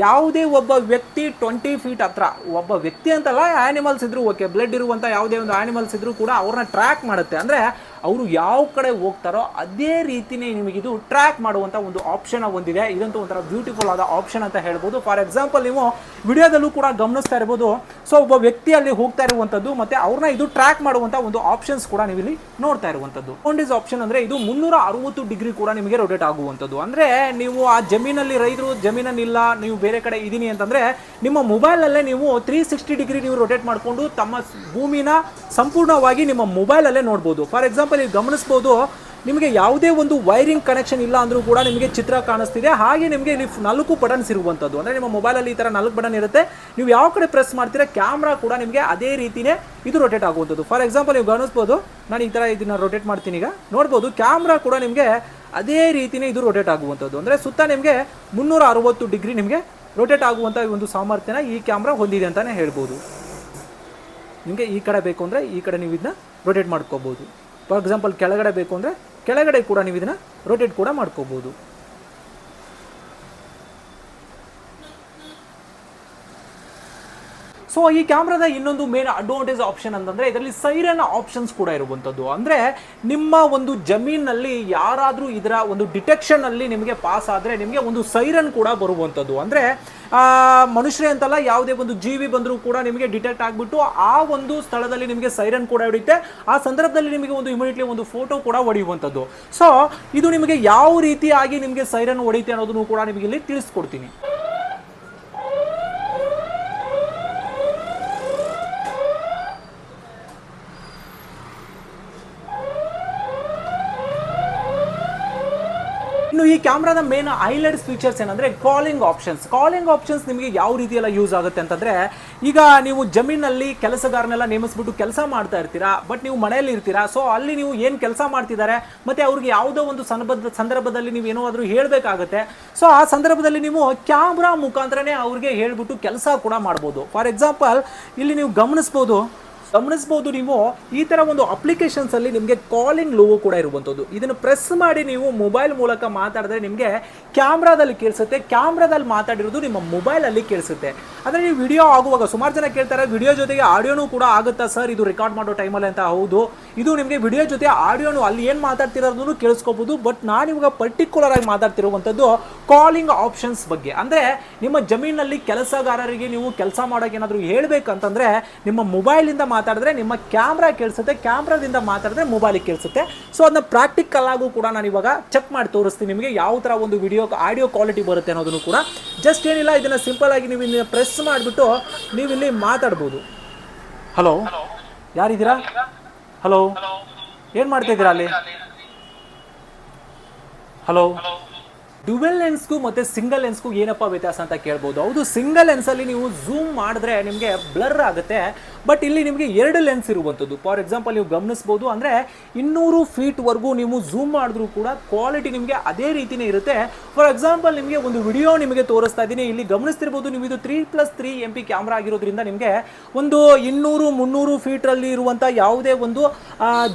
ಯಾವುದೇ ಒಬ್ಬ ವ್ಯಕ್ತಿ ಟ್ವೆಂಟಿ ಫೀಟ್ ಹತ್ರ, ಒಬ್ಬ ವ್ಯಕ್ತಿ ಅಂತಲ್ಲ ಆ್ಯನಿಮಲ್ಸ್ ಇದ್ದರೂ ಓಕೆ ಬ್ಲಡ್ ಇರುವಂಥ ಯಾವುದೇ ಒಂದು ಆ್ಯನಿಮಲ್ಸ್ ಇದ್ದರೂ ಕೂಡ ಅವ್ರನ್ನ ಟ್ರ್ಯಾಕ್ ಮಾಡುತ್ತೆ. ಅಂದರೆ ಅವರು ಯಾವ ಕಡೆ ಹೋಗ್ತಾರೋ ಅದೇ ರೀತಿನೇ ನಿಮಗಿದು ಟ್ರ್ಯಾಕ್ ಮಾಡುವಂಥ ಒಂದು ಆಪ್ಷನ್ ಹೊಂದಿದೆ ಇದಂತೂ ಒಂಥರ ಬ್ಯೂಟಿಫುಲ್ ಆದ ಆಪ್ಷನ್ ಅಂತ ಹೇಳ್ಬೋದು. ಫಾರ್ ಎಕ್ಸಾಂಪಲ್ ನೀವು ವಿಡಿಯೋದಲ್ಲೂ ಕೂಡ ಗಮನಿಸ್ತಾ ಇರ್ಬೋದು. ಸೊ ಒಬ್ಬ ವ್ಯಕ್ತಿ ಅಲ್ಲಿ ಹೋಗ್ತಾ ಇರುವಂಥದ್ದು ಮತ್ತೆ ಅವ್ರನ್ನ ಇದು ಟ್ರ್ಯಾಕ್ ಮಾಡುವಂಥ ಒಂದು ಆಪ್ಷನ್ಸ್ ಕೂಡ ನೀವು ಇಲ್ಲಿ ನೋಡ್ತಾ ಇರುವಂಥದ್ದು ಇಸ್ ಆಪ್ಷನ್ ಅಂದರೆ ಇದು ಮುನ್ನೂರ ಅರವತ್ತು ಡಿಗ್ರಿ ಕೂಡ ನಿಮಗೆ ರೊಟೇಟ್ ಆಗುವಂಥದ್ದು ಅಂದರೆ ನೀವು ಆ ಜಮೀನಲ್ಲಿ ರೈತರು, ಜಮೀನಲ್ಲಿಲ್ಲ, ನೀವು ಬೇರೆ ಕಡೆ ಇದ್ದೀನಿ ಅಂತಂದರೆ ನಿಮ್ಮ ಮೊಬೈಲಲ್ಲೇ ನೀವು ತ್ರೀ ಸಿಕ್ಸ್ಟಿ ಡಿಗ್ರಿ ನೀವು ರೊಟೇಟ್ ಮಾಡಿಕೊಂಡು ತಮ್ಮ ಭೂಮಿನ ಸಂಪೂರ್ಣವಾಗಿ ನಿಮ್ಮ ಮೊಬೈಲಲ್ಲೇ ನೋಡ್ಬೋದು. ಫಾರ್ ಎಕ್ಸಾಂಪಲ್ ನೀವು ಗಮನಿಸ್ಬೋದು. ನಿಮಗೆ ಯಾವುದೇ ಒಂದು ವೈರಿಂಗ್ ಕನೆಕ್ಷನ್ ಇಲ್ಲ ಅಂದರೂ ಕೂಡ ನಿಮಗೆ ಚಿತ್ರ ಕಾಣಿಸ್ತಿದೆ. ಹಾಗೆ ನಿಮಗೆ ಇಲ್ಲಿ ನಾಲ್ಕು ಬಟನ್ಸ್ ಇರುವಂಥದ್ದು ಅಂದರೆ ನಿಮ್ಮ ಮೊಬೈಲಲ್ಲಿ ಈ ಥರ ನಾಲ್ಕು ಬಟನ್ ಇರುತ್ತೆ. ನೀವು ಯಾವ ಕಡೆ ಪ್ರೆಸ್ ಮಾಡ್ತೀರಾ ಕ್ಯಾಮ್ರಾ ಕೂಡ ನಿಮಗೆ ಅದೇ ರೀತಿಯೇ ಇದು ರೊಟೇಟ್ ಆಗುವಂಥದ್ದು ಫಾರ್ ಎಕ್ಸಾಂಪಲ್ ನೀವು ಗಮನಿಸ್ಬೋದು, ನಾನು ಈ ಥರ ಇದನ್ನು ರೊಟೇಟ್ ಮಾಡ್ತೀನಿ ಈಗ. ನೋಡ್ಬೋದು ಕ್ಯಾಮ್ರಾ ಕೂಡ ನಿಮಗೆ ಅದೇ ರೀತಿಯೇ ಇದು ರೊಟೇಟ್ ಆಗುವಂಥದ್ದು ಅಂದರೆ ಸುತ್ತ ನಿಮಗೆ ಮುನ್ನೂರ ಅರವತ್ತು ಡಿಗ್ರಿ ನಿಮಗೆ ರೊಟೇಟ್ ಆಗುವಂಥ ಒಂದು ಸಾಮರ್ಥ್ಯನ ಈ ಕ್ಯಾಮ್ರಾ ಹೊಂದಿದೆ ಅಂತಲೇ ಹೇಳ್ಬೋದು. ನಿಮಗೆ ಈ ಕಡೆ ಬೇಕು ಅಂದರೆ ಈ ಕಡೆ ನೀವು ಇದನ್ನ ರೊಟೇಟ್ ಮಾಡ್ಕೋಬೋದು. ಫಾರ್ ಎಕ್ಸಾಂಪಲ್ ಕೆಳಗಡೆ ಬೇಕು ಅಂದರೆ ಕೆಳಗಡೆ ಕೂಡ ನೀವು ಇದನ್ನ ರೊಟೇಟ್ ಕೂಡ ಮಾಡ್ಕೋಬೋದು. ಸೊ ಈ ಕ್ಯಾಮ್ರಾದ ಇನ್ನೊಂದು ಮೇನ್ ಅಡ್ವಾಂಟೇಜ್ ಆಪ್ಷನ್ ಅಂತಂದ್ರೆ ಇದರಲ್ಲಿ ಸೈರನ್ ಆಪ್ಷನ್ಸ್ ಕೂಡ ಇರುವಂಥದ್ದು. ಅಂದ್ರೆ ನಿಮ್ಮ ಒಂದು ಜಮೀನಲ್ಲಿ ಯಾರಾದರೂ ಇದರ ಒಂದು ಡಿಟೆಕ್ಷನ್ ಅಲ್ಲಿ ನಿಮಗೆ ಪಾಸ್ ಆದ್ರೆ ನಿಮಗೆ ಒಂದು ಸೈರನ್ ಕೂಡ ಬರುವಂಥದ್ದು. ಅಂದ್ರೆ ಆ, ಮನುಷ್ಯರೇ ಅಂತಲ್ಲ ಯಾವುದೇ ಒಂದು ಜೀವಿ ಬಂದರೂ ಕೂಡ ನಿಮಗೆ ಡಿಟೆಕ್ಟ್ ಆಗಿಬಿಟ್ಟು ಆ ಒಂದು ಸ್ಥಳದಲ್ಲಿ ನಿಮಗೆ ಸೈರನ್ ಕೂಡ ಹಿಡಿಯುತ್ತೆ. ಆ ಸಂದರ್ಭದಲ್ಲಿ ನಿಮಗೆ ಒಂದು ಇಮಿಡಿಯೇಟ್ಲಿ ಒಂದು ಫೋಟೋ ಕೂಡ ಹೊಡೆಯುವಂಥದ್ದು ಸೊ ಇದು ನಿಮಗೆ ಯಾವ ರೀತಿಯಾಗಿ ನಿಮಗೆ ಸೈರನ್ ಹೊಡೆಯುತ್ತೆ ಅನ್ನೋದನ್ನು ಕೂಡ ನಿಮಗೆ ಇಲ್ಲಿ ತಿಳಿಸ್ಕೊಡ್ತೀನಿ. ಇನ್ನು ಈ ಕ್ಯಾಮ್ರಾದ ಮೇನ್ ಹೈಲೈಟ್ಸ್ ಫೀಚರ್ಸ್ ಏನಂದ್ರೆ ಕಾಲಿಂಗ್ ಆಪ್ಷನ್ಸ್ ಕಾಲಿಂಗ್ ಆಪ್ಷನ್ಸ್ ನಿಮಗೆ ಯಾವ ರೀತಿಯೆಲ್ಲ ಯೂಸ್ ಆಗುತ್ತೆ ಅಂತಂದ್ರೆ, ಈಗ ನೀವು ಜಮೀನಲ್ಲಿ ಕೆಲಸಗಾರನೆಲ್ಲ ನೇಮಿಸ್ಬಿಟ್ಟು ಕೆಲಸ ಮಾಡ್ತಾ ಇರ್ತೀರಾ ಬಟ್ ನೀವು ಮನೆಯಲ್ಲಿ ಇರ್ತೀರಾ ಸೊ ಅಲ್ಲಿ ನೀವು ಏನು ಕೆಲಸ ಮಾಡ್ತಿದ್ದಾರೆ, ಮತ್ತೆ ಅವ್ರಿಗೆ ಯಾವುದೋ ಒಂದು ಸಂದರ್ಭದ, ಸಂದರ್ಭದಲ್ಲಿ ನೀವು ಏನೋ ಆದ್ರೂ ಹೇಳಬೇಕಾಗುತ್ತೆ ಸೊ ಆ ಸಂದರ್ಭದಲ್ಲಿ ನೀವು ಕ್ಯಾಮ್ರಾ ಮುಖಾಂತರನೇ ಅವ್ರಿಗೆ ಹೇಳ್ಬಿಟ್ಟು ಕೆಲಸ ಕೂಡ ಮಾಡ್ಬೋದು. ಫಾರ್ ಎಕ್ಸಾಂಪಲ್ ಇಲ್ಲಿ ನೀವು ಗಮನಿಸ್ಬೋದು ಗಮನಿಸಬಹುದು ನೀವು, ಈ ತರ ಒಂದು ಅಪ್ಲಿಕೇಶನ್ಸ್ ಅಲ್ಲಿ ನಿಮಗೆ ಕಾಲಿಂಗ್ ಲೋಗೋ ಕೂಡ ಇರುವಂತದ್ದು ಇದನ್ನು ಪ್ರೆಸ್ ಮಾಡಿ ನೀವು ಮೊಬೈಲ್ ಮೂಲಕ ಮಾತಾಡಿದ್ರೆ ನಿಮಗೆ ಕ್ಯಾಮ್ರಾದಲ್ಲಿ ಕೇಳಿಸುತ್ತೆ. ಕ್ಯಾಮ್ರಾದಲ್ಲಿ ಮಾತಾಡಿರೋದು ನಿಮ್ಮ ಮೊಬೈಲ್ ಅಲ್ಲಿ ಕೇಳಿಸುತ್ತೆ. ಅಂದ್ರೆ ನೀವು ವಿಡಿಯೋ ಆಗುವಾಗ, ಸುಮಾರು ಜನ ಕೇಳ್ತಾರೆ ವಿಡಿಯೋ ಜೊತೆಗೆ ಆಡಿಯೋನು ಕೂಡ ಆಗುತ್ತಾ ಸರ್ ಇದು ರೆಕಾರ್ಡ್ ಮಾಡೋ ಟೈಮಲ್ಲಿ ಅಂತ. ಹೌದು. ಇದು ನಿಮಗೆ ವಿಡಿಯೋ ಜೊತೆ ಆಡಿಯೋನು ಅಲ್ಲಿ ಏನು ಮಾತಾಡ್ತಿರೋದನ್ನು ಕೇಳಿಸ್ಕೋಬಹುದು ಬಟ್ ನಾನು ಇವಾಗ ಪರ್ಟಿಕ್ಯುಲರ್ ಆಗಿ ಮಾತಾಡ್ತಿರುವಂಥದ್ದು ಕಾಲಿಂಗ್ ಆಪ್ಷನ್ಸ್ ಬಗ್ಗೆ. ಅಂದ್ರೆ ನಿಮ್ಮ ಜಮೀನಲ್ಲಿ ಕೆಲಸಗಾರರಿಗೆ ನೀವು ಕೆಲಸ ಮಾಡೋಕೆ ಏನಾದರೂ ಹೇಳ್ಬೇಕಂತಂದ್ರೆ, ನಿಮ್ಮ ಮೊಬೈಲಿಂದ ಮಾತಾಡಿದ್ರೆ ನಿಮ್ಮ ಕ್ಯಾಮ್ರಾ ಕೇಳಿಸುತ್ತೆ ಕ್ಯಾಮ್ರಾದಿಂದ ಮಾತಾಡಿದ್ರೆ ಮೊಬೈಲಿಗೆ ಕೇಳಿಸುತ್ತೆ. ಸೊ ಅದನ್ನ ಪ್ರಾಕ್ಟಿಕಲ್ ಆಗೂ ಕೂಡ ನಾನು ಇವಾಗ ಚೆಕ್ ಮಾಡಿ ತೋರಿಸ್ತೀನಿ ನಿಮಗೆ ಯಾವ ಥರ ಒಂದು ವಿಡಿಯೋ ಆಡಿಯೋ ಕ್ವಾಲಿಟಿ ಬರುತ್ತೆ ಅನ್ನೋದನ್ನು ಕೂಡ. ಜಸ್ಟ್ ಏನಿಲ್ಲ ಇದನ್ನ ಸಿಂಪಲ್ ಆಗಿ ನೀವು ಇಲ್ಲಿ ಪ್ರೆಸ್ ಮಾಡಿಬಿಟ್ಟು ನೀವು ಇಲ್ಲಿ ಮಾತಾಡ್ಬೋದು ಹಲೋ ಯಾರಿದ್ದೀರಾ? ಹಲೋ ಏನು ಮಾಡ್ತಾ ಇದ್ದೀರಾ ಅಲ್ಲಿ? ಹಲೋ ಡ್ಯುವೆಲ್ ಲೆನ್ಸ್ಗೂ ಮತ್ತೆ ಸಿಂಗಲ್ ಲೆನ್ಸ್ಗೂ ಏನಪ್ಪ ವ್ಯತ್ಯಾಸ ಅಂತ ಕೇಳ್ಬೋದು. ಹೌದು, ಸಿಂಗಲ್ ಲೆನ್ಸಲ್ಲಿ ನೀವು ಝೂಮ್ ಮಾಡಿದ್ರೆ ನಿಮಗೆ ಬ್ಲರ್ ಆಗುತ್ತೆ. ಬಟ್ ಇಲ್ಲಿ ನಿಮಗೆ ಎರಡು ಲೆನ್ಸ್ ಇರುವಂಥದ್ದು. ಫಾರ್ ಎಕ್ಸಾಂಪಲ್ ನೀವು ಗಮನಿಸ್ಬೋದು ಅಂದರೆ ಇನ್ನೂರು ಫೀಟ್ವರೆಗೂ ನೀವು ಝೂಮ್ ಮಾಡಿದ್ರೂ ಕೂಡ ಕ್ವಾಲಿಟಿ ನಿಮಗೆ ಅದೇ ರೀತಿಯೇ ಇರುತ್ತೆ. ಫಾರ್ ಎಕ್ಸಾಂಪಲ್ ನಿಮಗೆ ಒಂದು ವಿಡಿಯೋ ನಿಮಗೆ ತೋರಿಸ್ತಾ ಇದ್ದೀನಿ. ಇಲ್ಲಿ ಗಮನಿಸ್ತಿರ್ಬೋದು ನೀವು ಇದು three plus three M P camera ಆಗಿರೋದ್ರಿಂದ ನಿಮಗೆ ಒಂದು ಇನ್ನೂರು, ಮುನ್ನೂರು ಫೀಟ್ರಲ್ಲಿ ಇರುವಂಥ ಯಾವುದೇ ಒಂದು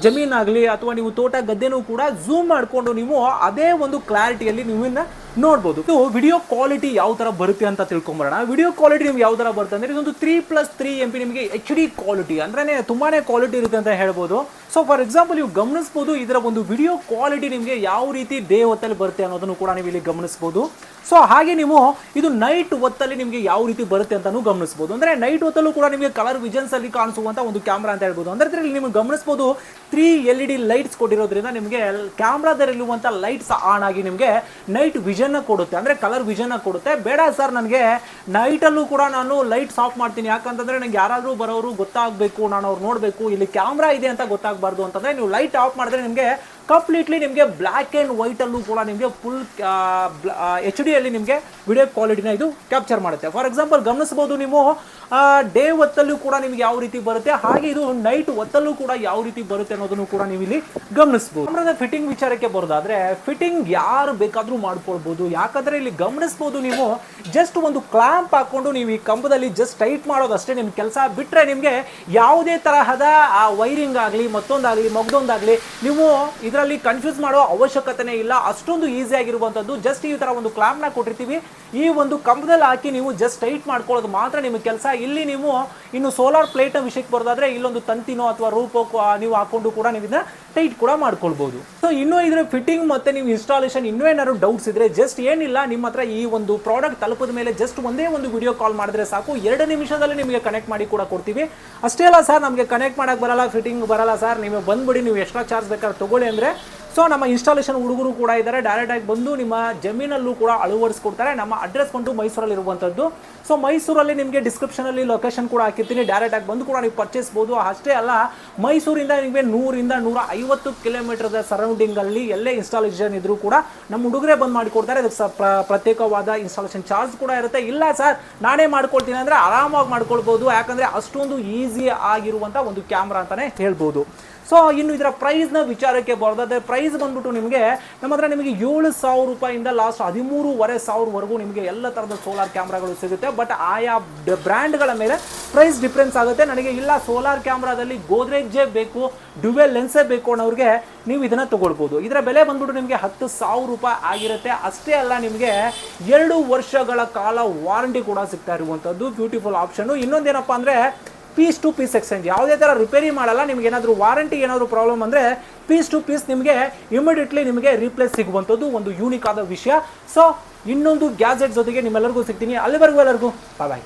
ಜಮೀನಾಗಲಿ ಅಥವಾ ನೀವು ತೋಟ ಗದ್ದೆನೂ ಕೂಡ ಝೂಮ್ ಮಾಡಿಕೊಂಡು ನೀವು ಅದೇ ಒಂದು ಕ್ಲಾರಿಟಿಯಲ್ಲಿ ನೀವು ಇದನ್ನ ನೋಡ್ಬೋದು. ಇದು ವಿಡಿಯೋ ಕ್ವಾಲಿಟಿ ಯಾವ ತರ ಬರುತ್ತೆ ಅಂತ ತಿಳ್ಕೊಂಬರೋಣ. ವಿಡಿಯೋ ಕ್ವಾಲಿಟಿ ನಿಮ್ಗೆ ಯಾವ ತರ ಬರುತ್ತೆ ಅಂದ್ರೆ, ಇದೊಂದು three plus three M P ನಿಮಗೆ ಎಚ್ ಡಿ ಕ್ವಾಲಿಟಿ ಅಂದ್ರೆ ತುಂಬಾನೇ ಕ್ವಾಲಿಟಿ ಇರುತ್ತೆ ಅಂತ ಹೇಳ್ಬೋದು. ಸೊ ಫಾರ್ ಎಕ್ಸಾಂಪಲ್ ನೀವು ಗಮನಿಸಬಹುದು ಇದರ ಒಂದು ವಿಡಿಯೋ ಕ್ವಾಲಿಟಿ ನಿಮಗೆ ಯಾವ ರೀತಿ ಡೇ ಹೊತ್ತಲ್ಲಿ ಬರುತ್ತೆ ಅನ್ನೋದನ್ನು ಕೂಡ ನೀವು ಇಲ್ಲಿ ಗಮನಿಸಬಹುದು ಸೊ ಹಾಗೆ ನೀವು ಇದು ನೈಟ್ ಹೊತ್ತಲ್ಲಿ ನಿಮಗೆ ಯಾವ ರೀತಿ ಬರುತ್ತೆ ಅಂತ ಗಮನಿಸಬಹುದು ಅಂದ್ರೆ ನೈಟ್ ಹೊತ್ತಲ್ಲೂ ಕೂಡ ನಿಮಗೆ ಕಲರ್ ವಿಜನ್ಸ್ ಅಲ್ಲಿ ಕಾಣಿಸುವಂತ ಒಂದು ಕ್ಯಾಮ್ರಾ ಅಂತ ಹೇಳ್ಬೋದು. ಅಂದ್ರೆ ಇದರಲ್ಲಿ ನಿಮಗೆ ಗಮನಿಸಬಹುದು three L E D lights ಕೊಟ್ಟಿರೋದ್ರಿಂದ ನಿಮಗೆ ಕ್ಯಾಮ್ರಾದಲ್ಲಿರುವಂತ ಲೈಟ್ಸ್ ಆನ್ ಆಗಿ ನಿಮಗೆ ನೈಟ್ ವಿಷನ್ ಕೊಡುತ್ತೆ. ಅಂದ್ರೆ ಕಲರ್ ವಿಷನ್ ಕೊಡುತ್ತೆ. ಬೇಡ ಸರ್ ನನಗೆ ನೈಟಲ್ಲೂ ಕೂಡ ನಾನು ಲೈಟ್ಸ್ ಆಫ್ ಮಾಡ್ತೀನಿ. ಯಾಕಂತಂದ್ರೆ ನನಗೆ ಯಾರಾದರೂ ಬರೋರು ಗೊತ್ತಾಗಬೇಕು, ನಾನು ಅವ್ರು ನೋಡಬೇಕು, ಇಲ್ಲಿ ಕ್ಯಾಮ್ರಾ ಇದೆ ಅಂತ ಗೊತ್ತಾಗಬಾರ್ದು ಅಂತಂದ್ರೆ ನೀವು ಲೈಟ್ ಆಫ್ ಮಾಡಿದ್ರೆ ನಿಮಗೆ ಕಂಪ್ಲೀಟ್ಲಿ ನಿಮಗೆ ಬ್ಲ್ಯಾಕ್ ಆ್ಯಂಡ್ ವೈಟಲ್ಲೂ ಕೂಡ ನಿಮಗೆ ಫುಲ್ ಎಚ್ ಡಿಯಲ್ಲಿ ನಿಮಗೆ ವಿಡಿಯೋ ಕ್ವಾಲಿಟಿನ ಇದು ಕ್ಯಾಪ್ಚರ್ ಮಾಡುತ್ತೆ. ಫಾರ್ ಎಕ್ಸಾಂಪಲ್ ಗಮನಿಸಬಹುದು ನೀವು ಡೇ ಹೊತ್ತಲ್ಲೂ ಕೂಡ ನಿಮ್ಗೆ ಯಾವ ರೀತಿ ಬರುತ್ತೆ? ಹಾಗೆ ಇದು ನೈಟ್ ಹೊತ್ತಲ್ಲೂ ಕೂಡ ಯಾವ ರೀತಿ ಬರುತ್ತೆ ಅನ್ನೋದನ್ನು ಕೂಡ ನೀವು ಇಲ್ಲಿ ಗಮನಿಸಬಹುದು ಕ್ಯಾಮ್ರಾದ ಫಿಟ್ಟಿಂಗ್ ವಿಚಾರಕ್ಕೆ ಬರೋದಾದ್ರೆ ಫಿಟ್ಟಿಂಗ್ ಯಾರು ಬೇಕಾದ್ರೂ ಮಾಡ್ಕೊಳ್ಬಹುದು ಯಾಕಂದ್ರೆ ಇಲ್ಲಿ ಗಮನಿಸಬಹುದು ನೀವು ಜಸ್ಟ್ ಒಂದು ಕ್ಲಾಂಪ್ ಹಾಕೊಂಡು ನೀವು ಈ ಕಂಬದಲ್ಲಿ ಜಸ್ಟ್ ಟೈಟ್ ಮಾಡೋದಷ್ಟೇ ನಿಮ್ ಕೆಲಸ. ಬಿಟ್ರೆ ನಿಮಗೆ ಯಾವುದೇ ತರಹದ ಆ ವೈರಿಂಗ್ ಆಗಲಿ, ಮತ್ತೊಂದಾಗಲಿ, ಮಗದೊಂದಾಗ್ಲಿ ನೀವು ಇದರಲ್ಲಿ ಕನ್ಫ್ಯೂಸ್ ಮಾಡೋ ಅವಶ್ಯಕತೆನೇ ಇಲ್ಲ. ಅಷ್ಟೊಂದು ಈಸಿ ಆಗಿರುವಂಥದ್ದು. ಜಸ್ಟ್ ಈ ತರ ಒಂದು ಕ್ಲಾಂಪ್ನ ಕೊಟ್ಟಿರ್ತೀವಿ. ಈ ಒಂದು ಕಂಬದಲ್ಲಿ ಹಾಕಿ ನೀವು ಜಸ್ಟ್ ಟೈಟ್ ಮಾಡ್ಕೊಳ್ಳೋದು ಮಾತ್ರ ನಿಮ್ಮ ಕೆಲಸ ಇಲ್ಲಿ ನೀವು ಇನ್ನು ಸೋಲಾರ್ ಪ್ಲೇಟ್ ವಿಷಯಕ್ಕೆ ಬರೋದಾದ್ರೆ ಇಲ್ಲೊಂದು ತಂತಿನೋ ಅಥವಾ ರೂಪೋ ನೀವು ಹಾಕೊಂಡು ಕೂಡ ನೀವು ಇದನ್ನ ಟೈಟ್ ಕೂಡ ಮಾಡ್ಕೊಳ್ಬಹುದು ಸೊ ಇನ್ನೂ ಇದ್ರ ಫಿಟ್ಟಿಂಗ್ ಮತ್ತೆ ನೀವು ಇನ್ಸ್ಟಾಲೇಷನ್ ಇನ್ನೂ ಏನಾದ್ರು ಡೌಟ್ಸ್ ಇದ್ರೆ ಜಸ್ಟ್ ಏನಿಲ್ಲ, ನಿಮ್ಮ ಹತ್ರ ಈ ಒಂದು ಪ್ರಾಡಕ್ಟ್ ತಲುಪಿದ ಮೇಲೆ ಜಸ್ಟ್ ಒಂದೇ ಒಂದು ವಿಡಿಯೋ ಕಾಲ್ ಮಾಡಿದ್ರೆ ಸಾಕು. ಎರಡು ನಿಮಿಷದಲ್ಲಿ ನಿಮಗೆ ಕನೆಕ್ಟ್ ಮಾಡಿ ಕೂಡ ಕೊಡ್ತೀವಿ. ಅಷ್ಟೇ ಅಲ್ಲ ಸರ್ ನಮಗೆ ಕನೆಕ್ಟ್ ಮಾಡಕ್ ಬರಲ್ಲ ಫಿಟ್ಟಿಂಗ್ ಬರಲ್ಲ ಸರ್ ನೀವು ಬಂದ್ಬಿಡಿ, ನೀವು ಎಕ್ಸ್ಟ್ರಾ ಚಾರ್ಜ್ ಬೇಕಾದ್ರೆ ತಗೊಳ್ಳಿ ಅಂದ್ರೆ ಸೊ ನಮ್ಮ ಇನ್ಸ್ಟಾಲೇಷನ್ ಹುಡುಗರು ಕೂಡ ಇದ್ದಾರೆ. ಡೈರೆಕ್ಟ್ ಆಗಿ ಬಂದು ನಿಮ್ಮ ಜಮೀನಲ್ಲೂ ಕೂಡ ಅಳವಡಿಸ್ಕೊಡ್ತಾರೆ. ನಮ್ಮ ಅಡ್ರೆಸ್ ಬಂದು ಮೈಸೂರಲ್ಲಿ ಇರುವಂಥದ್ದು ಸೊ ಮೈಸೂರಲ್ಲಿ ನಿಮಗೆ ಡಿಸ್ಕ್ರಿಪ್ಷನಲ್ಲಿ ಲೊಕೇಶನ್ ಕೂಡ ಹಾಕಿರ್ತೀನಿ. ಡೈರೆಕ್ಟ್ ಆಗಿ ಬಂದು ಕೂಡ ನೀವು ಪರ್ಚೇಸ್ಬೋದು ಅಷ್ಟೇ ಅಲ್ಲ, ಮೈಸೂರಿಂದ ನಿಮಗೆ ನೂರಿಂದ ನೂರ ಐವತ್ತು ಕಿಲೋಮೀಟರ್ ಸರೌಂಡಿಂಗ್ ಅಲ್ಲಿ ಎಲ್ಲೇ ಇನ್ಸ್ಟಾಲೇಷನ್ ಇದ್ದರೂ ಕೂಡ ನಮ್ಮ ಹುಡುಗರೇ ಬಂದು ಮಾಡಿಕೊಡ್ತಾರೆ. ಅದಕ್ಕೆ ಪ್ರತ್ಯೇಕವಾದ ಇನ್ಸ್ಟಾಲೇಷನ್ ಚಾರ್ಜ್ ಕೂಡ ಇರುತ್ತೆ. ಇಲ್ಲ ಸರ್ ನಾನೇ ಮಾಡ್ಕೊಳ್ತೀನಿ ಅಂದ್ರೆ ಆರಾಮಾಗಿ ಮಾಡ್ಕೊಳ್ಬೋದು. ಯಾಕಂದ್ರೆ ಅಷ್ಟೊಂದು ಈಸಿ ಆಗಿರುವಂಥ ಒಂದು ಕ್ಯಾಮ್ರಾ ಅಂತಾನೆ ಹೇಳ್ಬೋದು. ಸೊ ಇನ್ನು ಇದರ ಪ್ರೈಸ್ನ ವಿಚಾರಕ್ಕೆ ಬರೋದಾದ್ರೆ ಪ್ರೈಸ್ ಬಂದ್ಬಿಟ್ಟು ನಿಮಗೆ ನಮ್ಮ ಹತ್ರ ನಿಮಗೆ ಏಳು ಸಾವಿರ ರೂಪಾಯಿಂದ ಲಾಸ್ಟ್ ಹದಿಮೂರುವರೆ ಸಾವಿರವರೆಗೂ ನಿಮಗೆ ಎಲ್ಲ ಥರದ ಸೋಲಾರ್ ಕ್ಯಾಮ್ರಾಗಳು ಸಿಗುತ್ತೆ. ಬಟ್ ಆಯಾ ಬ್ರ್ಯಾಂಡ್ಗಳ ಮೇಲೆ ಪ್ರೈಸ್ ಡಿಫ್ರೆನ್ಸ್ ಆಗುತ್ತೆ. ನನಗೆ ಇಲ್ಲ ಸೋಲಾರ್ ಕ್ಯಾಮ್ರಾದಲ್ಲಿ ಗೋದ್ರೇಜೇ ಬೇಕು ಡ್ಯುವೆಲ್ ಲೆನ್ಸೇ ಬೇಕು ಅನ್ನೋರಿಗೆ ನೀವು ಇದನ್ನ ತಗೊಳ್ಬೋದು. ಇದರ ಬೆಲೆ ಬಂದ್ಬಿಟ್ಟು ನಿಮಗೆ ಹತ್ತು ಸಾವಿರ ರೂಪಾಯಿ ಆಗಿರುತ್ತೆ. ಅಷ್ಟೇ ಅಲ್ಲ, ನಿಮಗೆ ಎರಡು ವರ್ಷಗಳ ಕಾಲ ವಾರಂಟಿ ಕೂಡ ಸಿಗ್ತಾ ಇರುವಂಥದ್ದು ಬ್ಯೂಟಿಫುಲ್ ಆಪ್ಷನ್ ಇನ್ನೊಂದೇನಪ್ಪ ಅಂದರೆ ಪೀಸ್ ಟು ಪೀಸ್ ಎಕ್ಸ್ಚೇಂಜ್ ಯಾವುದೇ ಥರ ರಿಪೇರಿ ಮಾಡಲ್ಲ, ನಿಮ್ಗೆ ಏನಾದರೂ ವಾರಂಟಿ ಏನಾದರೂ ಪ್ರಾಬ್ಲಮ್ ಅಂದರೆ ಪೀಸ್ ಟು ಪೀಸ್ ನಿಮಗೆ ಇಮಿಡಿಯೇಟ್ಲಿ ನಿಮಗೆ ರೀಪ್ಲೇಸ್ ಸಿಗುವಂಥದ್ದು ಒಂದು ಯೂನಿಕ್ ಆದ ವಿಷಯ. ಸೊ ಇನ್ನೊಂದು ಗ್ಯಾಜೆಟ್ ಜೊತೆಗೆ ನಿಮ್ಮೆಲ್ಲರಿಗೂ ಸಿಗ್ತೀನಿ. ಅಲ್ಲಿವರೆಗೂ ಎಲ್ಲರಿಗೂ ಬಾಯ್